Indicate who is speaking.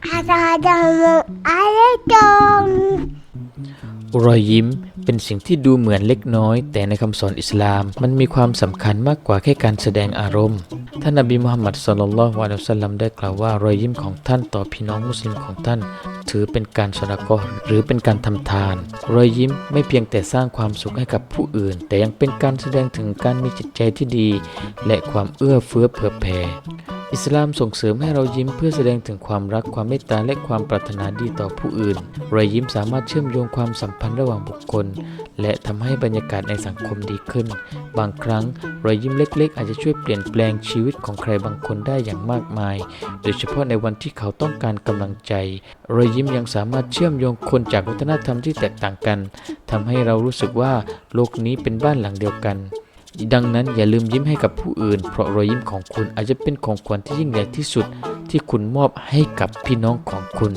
Speaker 1: Assalamualaikum.
Speaker 2: รอยยิ้มเป็นสิ่งที่ดูเหมือนเล็กน้อย แต่ในคำสอนอิสลาม มันมีความสำคัญมากกว่าแค่การแสดงอารมณ์ ท่านนบีมุฮัมมัดสุลลัลลอฮุอะลัยฮิวะสัลลัมได้กล่าวว่ารอยยิ้มของท่านต่อพี่น้องมุสลิมของท่าน ถือเป็นการสดากอหรือเป็นการทำทาน รอยยิ้มไม่เพียงแต่สร้างความสุขให้กับผู้อื่น แต่ยังเป็นการแสดงถึงการมีจิตใจที่ดี และความเอื้อเฟื้อเผื่อแผ่ อิสลามส่งเสริมให้เรายิ้มเพื่อแสดงถึงความรักความเมตตาและความปรารถนาดีต่อผู้อื่น รอยยิ้มสามารถเชื่อมโยงความสัมพันธ์ระหว่างบุคคล และทำให้บรรยากาศในสังคมดีขึ้น บางครั้งรอยยิ้มเล็ก ๆ อาจจะช่วยเปลี่ยนแปลงชีวิตของใครบางคนได้อย่างมากมาย โดยเฉพาะในวันที่เขาต้องการกำลังใจ รอยยิ้มยังสามารถเชื่อมโยงคนจากวัฒนธรรมที่แตกต่างกันทำให้เรารู้สึกว่าโลกนี้เป็นบ้านหลังเดียวกัน ดังนั้นอย่าลืมยิ้มให้กับผู้อื่น เพราะรอยยิ้มของคุณอาจจะเป็นของขวัญที่ยิ่งใหญ่ที่สุดที่คุณมอบให้กับพี่น้องของคุณ